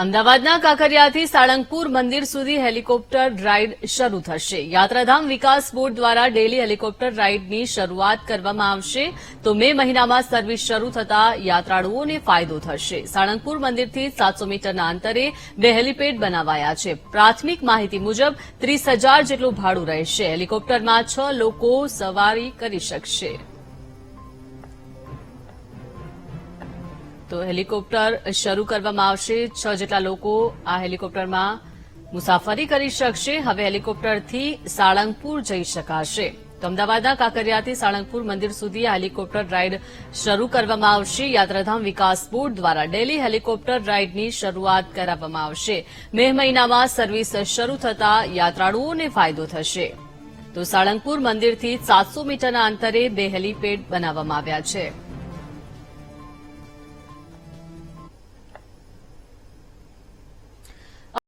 અમદાવાદના કાંકરિયાથી સાળંગપુર મંદિર સુધી હેલિકોપ્ટર રાઇડ શરૂ થશે. યાત્રાધામ વિકાસ બોર્ડ દ્વારા ડેલી હેલિકોપ્ટર રાઇડની શરૂઆત કરવામાં આવશે. તો મે મહિનામાં સર્વિસ શરૂ થતા યાત્રાળુઓને ફાયદો થશે. સાળંગપુર મંદિરથી સાતસો મીટરના અંતરે બે હેલીપેડ બનાવાયા છે. પ્રાથમિક માહિતી મુજબ ત્રીસ હજાર જેટલું ભાડું રહેશે. હેલિકોપ્ટરમાં છ લોકો સવારી કરી શકશે. તો હેલિકોપ્ટર શરૂ કરવામાં આવશે. છ જેટલા લોકો આ હેલિકોપ્ટરમાં મુસાફરી કરી શકશે. હવે હેલિકોપ્ટરથી સાળંગપુર જઈ શકાશે. તો અમદાવાદના કાંકરિયાથી સાળંગપુર મંદિર સુધી આ હેલિકોપ્ટર રાઇડ શરૂ કરવામાં આવશે. યાત્રાધામ વિકાસ બોર્ડ દ્વારા ડેલી હેલિકોપ્ટર રાઇડની શરૂઆત કરાવવામાં આવશે. મે મહિનામાં સર્વિસ શરૂ થતા યાત્રાળુઓને ફાયદો થશે. તો સાળંગપુર મંદિરથી સાતસો મીટરના અંતરે બે હેલીપેડ બનાવવામાં આવ્યા છે.